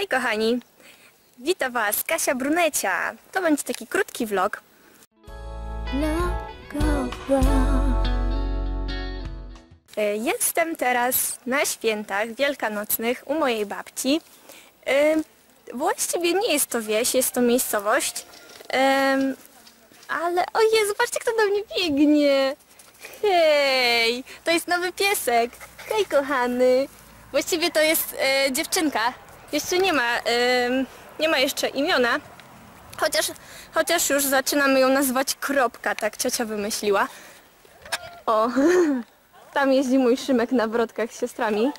Hej kochani, witam Was Kasia Brunecia. To będzie taki krótki vlog. E, Jestem teraz na świętach wielkanocnych u mojej babci. E, Właściwie nie jest to wieś, jest to miejscowość. Ale ojej, zobaczcie kto do mnie biegnie. Hej, to jest nowy piesek. Hej kochany. Właściwie to jest e, dziewczynka. Jeszcze nie ma, em, nie ma jeszcze imiona. Chociaż, chociaż już zaczynamy ją nazywać Kropka, tak ciocia wymyśliła. O, tam jeździ mój Szymek na wrotkach z siostrami.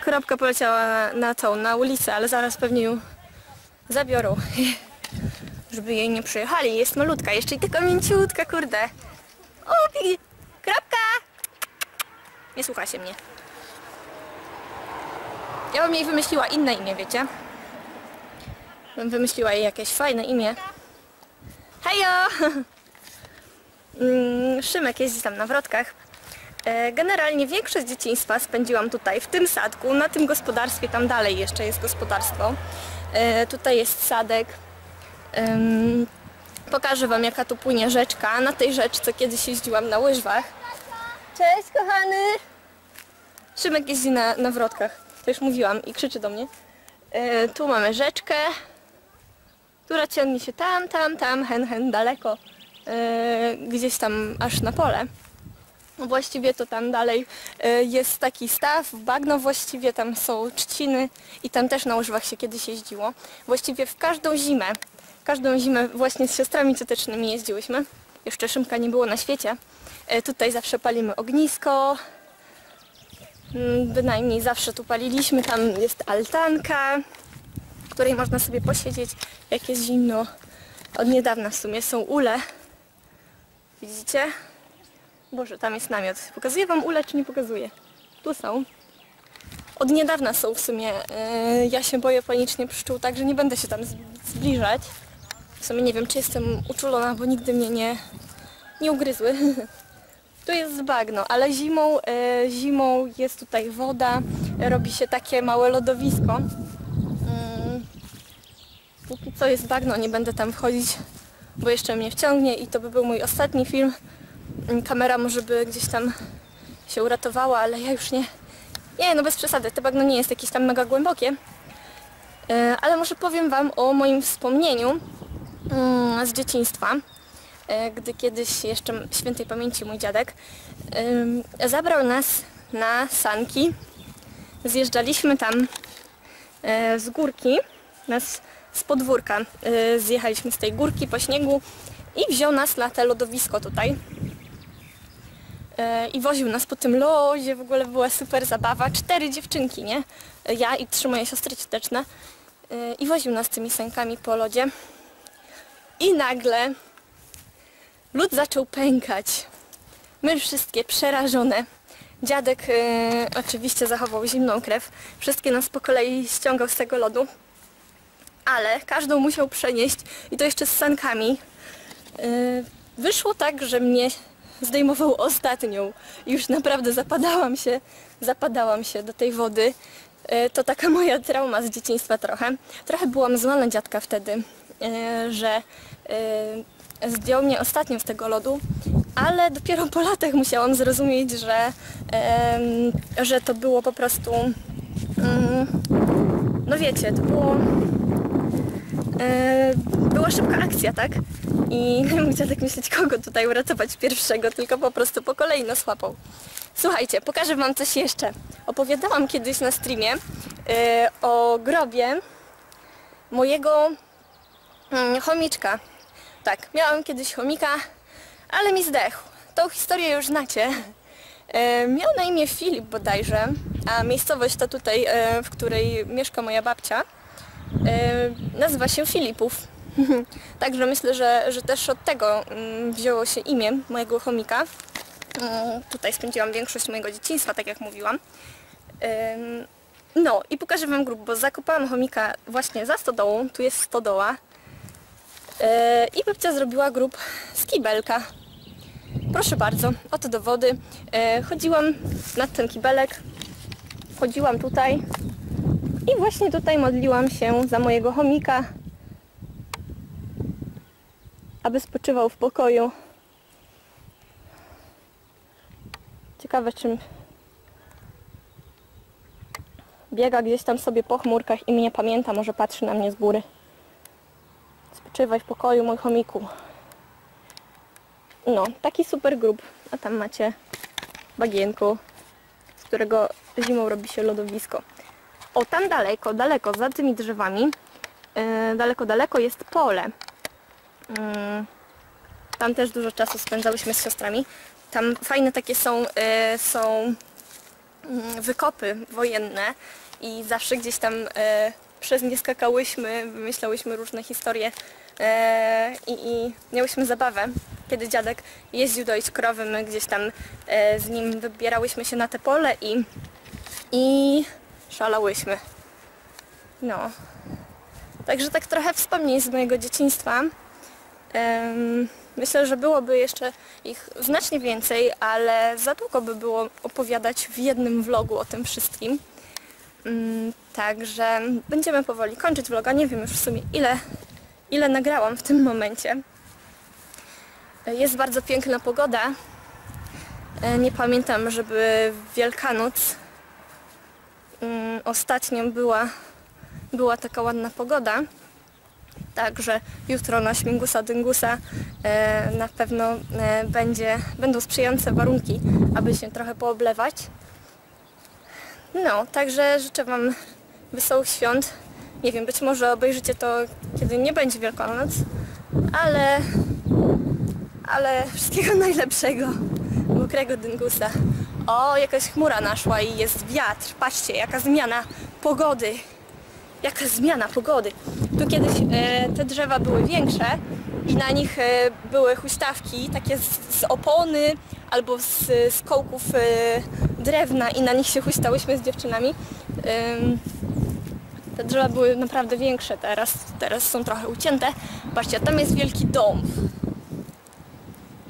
Kropka poleciała na, na tą, na ulicę, ale zaraz pewnie ją zabiorą. Żeby jej nie przyjechali. Jest malutka, jeszcze i tylko mięciutka, kurde. O. Kropka! Nie słucha się mnie. Ja bym jej wymyśliła inne imię, wiecie? Bym wymyśliła jej jakieś fajne imię. Hejo! Mm, Szymek jeździ tam na wrotkach. E, Generalnie większość dzieciństwa spędziłam tutaj, w tym sadku, na tym gospodarstwie, tam dalej jeszcze jest gospodarstwo. E, Tutaj jest sadek. Pokażę Wam jaka tu płynie rzeczka. Na tej rzeczce kiedyś jeździłam na łyżwach. Cześć kochany! Szymek jeździ na, na wrotkach, to już mówiłam i krzyczy do mnie. E, tu mamy rzeczkę, która ciągnie się tam, tam, tam, hen, hen, daleko. E, gdzieś tam aż na pole. Właściwie to tam dalej e, jest taki staw, bagno właściwie, tam są trzciny i tam też na łyżwach się kiedyś jeździło. Właściwie w każdą zimę, każdą zimę właśnie z siostrami ciotecznymi jeździłyśmy. Jeszcze Szymka nie było na świecie. E, Tutaj zawsze palimy ognisko, bynajmniej zawsze tu paliliśmy, tam jest altanka, w której można sobie posiedzieć, jak jest zimno. Od niedawna w sumie są ule. Widzicie? Boże, tam jest namiot. Pokazuję Wam ule, czy nie pokazuję? Tu są. Od niedawna są w sumie. Yy, ja się boję panicznie pszczół, także nie będę się tam zbliżać. W sumie nie wiem, czy jestem uczulona, bo nigdy mnie nie, nie ugryzły. Tu jest bagno, ale zimą, e, zimą jest tutaj woda, robi się takie małe lodowisko. Mm. Póki co jest bagno, nie będę tam wchodzić, bo jeszcze mnie wciągnie i to by był mój ostatni film. Kamera może by gdzieś tam się uratowała, ale ja już nie... Nie, no bez przesady, to bagno nie jest jakieś tam mega głębokie. E, Ale może powiem Wam o moim wspomnieniu mm, z dzieciństwa gdy kiedyś jeszcze świętej pamięci mój dziadek zabrał nas na sanki. Zjeżdżaliśmy tam e, z górki, nas z podwórka e, zjechaliśmy z tej górki po śniegu i wziął nas na te lodowisko tutaj. E, I woził nas po tym lodzie, w ogóle była super zabawa. Cztery dziewczynki, nie? Ja i trzy moje siostry cioteczne. E, I woził nas tymi sankami po lodzie. I nagle Lód zaczął pękać. My wszystkie przerażone. Dziadek e, oczywiście zachował zimną krew. Wszystkie nas po kolei ściągał z tego lodu. Ale każdą musiał przenieść i to jeszcze z sankami. E, wyszło tak, że mnie zdejmował ostatnią. Już naprawdę zapadałam się, zapadałam się do tej wody. E, To taka moja trauma z dzieciństwa trochę. Trochę byłam zła na dziadka wtedy, e, że e, zdjął mnie ostatnio z tego lodu, ale dopiero po latach musiałam zrozumieć, że, że to było po prostu, mm, no wiecie, to było, e, była szybka akcja, tak? I nie mógł dziadek myśleć, kogo tutaj uratować pierwszego, tylko po prostu po kolei nas łapał. Słuchajcie, pokażę Wam coś jeszcze. Opowiadałam kiedyś na streamie e, o grobie mojego mm, chomiczka. Tak, miałam kiedyś chomika, ale mi zdechł. Tą historię już znacie. E, miał na imię Filip bodajże, a miejscowość ta tutaj, e, w której mieszka moja babcia, e, nazywa się Filipów. Także myślę, że, że też od tego mm, wzięło się imię mojego chomika. Mm, Tutaj spędziłam większość mojego dzieciństwa, tak jak mówiłam. Ym, No i pokażę Wam grób, bo zakopałam chomika właśnie za stodołą. Tu jest stodoła. Yy, I babcia zrobiła grób z kibelka. Proszę bardzo, oto dowody. Yy, Chodziłam nad ten kibelek. Chodziłam tutaj. I właśnie tutaj modliłam się za mojego chomika, aby spoczywał w pokoju. Ciekawe czym biega gdzieś tam sobie po chmurkach i mnie pamięta, może patrzy na mnie z góry. Spoczywaj w pokoju, mój chomiku. No, taki super grób. A tam macie bagienko, z którego zimą robi się lodowisko. O, tam daleko, daleko, za tymi drzewami, yy, daleko, daleko jest pole. Yy, tam też dużo czasu spędzałyśmy z siostrami. Tam fajne takie są, yy, są mm, wykopy wojenne i zawsze gdzieś tam e, przez nie skakałyśmy, wymyślałyśmy różne historie i, i miałyśmy zabawę, kiedy dziadek jeździł doić krowy, my gdzieś tam e, z nim wybierałyśmy się na te pole i, i szalałyśmy. No. Także tak trochę wspomnień z mojego dzieciństwa. Myślę, że byłoby jeszcze ich znacznie więcej, ale za długo by było opowiadać w jednym vlogu o tym wszystkim. Mm, Także będziemy powoli kończyć vloga. Nie wiem już w sumie ile, ile nagrałam w tym momencie. Jest bardzo piękna pogoda. E, Nie pamiętam, żeby Wielkanoc mm, ostatnio była, była taka ładna pogoda. Także jutro na Śmigusa Dyngusa e, na pewno e, będzie, będą sprzyjające warunki, aby się trochę pooblewać. No, także życzę Wam wesołych świąt. Nie wiem, być może obejrzycie to, kiedy nie będzie Wielkanoc, ale, ale wszystkiego najlepszego. Mokrego dyngusa. O, jakaś chmura naszła i jest wiatr. Patrzcie, jaka zmiana pogody. Jaka zmiana pogody. Tu kiedyś e, te drzewa były większe i na nich e, były huśtawki takie z, z opony albo z, z kołków e, drewna i na nich się huśtałyśmy z dziewczynami. Te drzewa były naprawdę większe teraz, teraz są trochę ucięte. Patrzcie, tam jest wielki dom.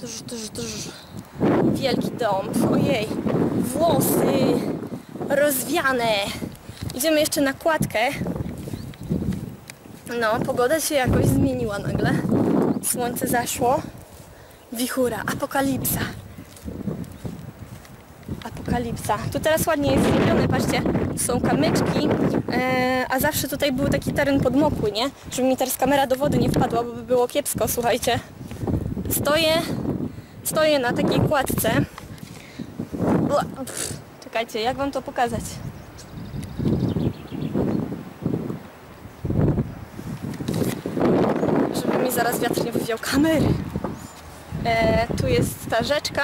Drz, drz, drz. Wielki dom. Ojej, włosy rozwiane. Idziemy jeszcze na kładkę. No, pogoda się jakoś zmieniła nagle. Słońce zaszło. Wichura, apokalipsa. Apokalipsa. Tu teraz ładnie jest zrobione, patrzcie, są kamyczki, e, a zawsze tutaj był taki teren podmokły, nie? Żeby mi teraz kamera do wody nie wpadła, bo by było kiepsko, słuchajcie. Stoję, stoję na takiej kładce. Pff, Czekajcie, jak wam to pokazać? Żeby mi zaraz wiatr nie wywiał kamery. E, tu jest ta rzeczka.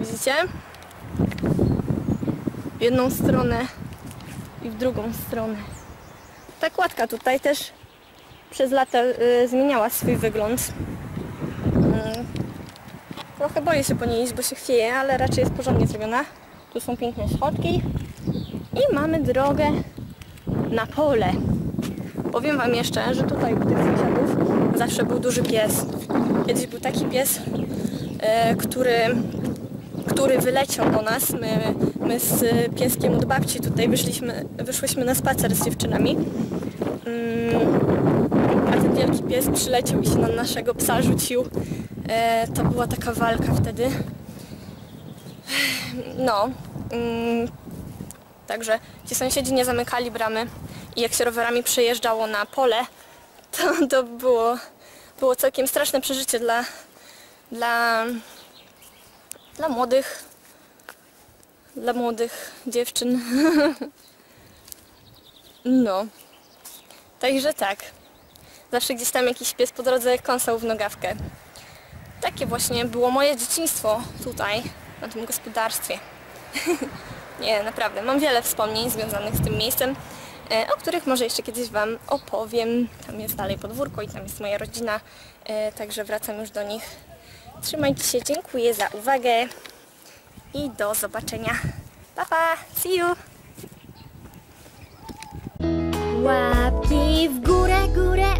Widzicie? Jedną stronę i w drugą stronę. Ta kładka tutaj też przez lata y, zmieniała swój wygląd. Mm. Trochę boję się po niej iść, bo się chwieje, ale raczej jest porządnie zrobiona. Tu są piękne schodki i mamy drogę na pole. Powiem Wam jeszcze, że tutaj u tych sąsiadów zawsze był duży pies. Kiedyś był taki pies, e, który, który wyleciał do nas. My, my z pieskiem od babci tutaj wyszliśmy, wyszłyśmy na spacer z dziewczynami. Mm, a ten wielki pies przyleciał i się na naszego psa rzucił. E, to była taka walka wtedy. No. Mm, Także ci sąsiedzi nie zamykali bramy i jak się rowerami przejeżdżało na pole, to, to było, było całkiem straszne przeżycie dla, dla, dla młodych dla młodych dziewczyn. No. Także tak. Zawsze gdzieś tam jakiś pies po drodze kąsał w nogawkę. Takie właśnie było moje dzieciństwo tutaj, na tym gospodarstwie. Nie, naprawdę, mam wiele wspomnień związanych z tym miejscem, e, o których może jeszcze kiedyś Wam opowiem. Tam jest dalej podwórko i tam jest moja rodzina, e, także wracam już do nich. Trzymajcie się, dziękuję za uwagę i do zobaczenia. Pa, pa, see you! Łapki w górę, górę,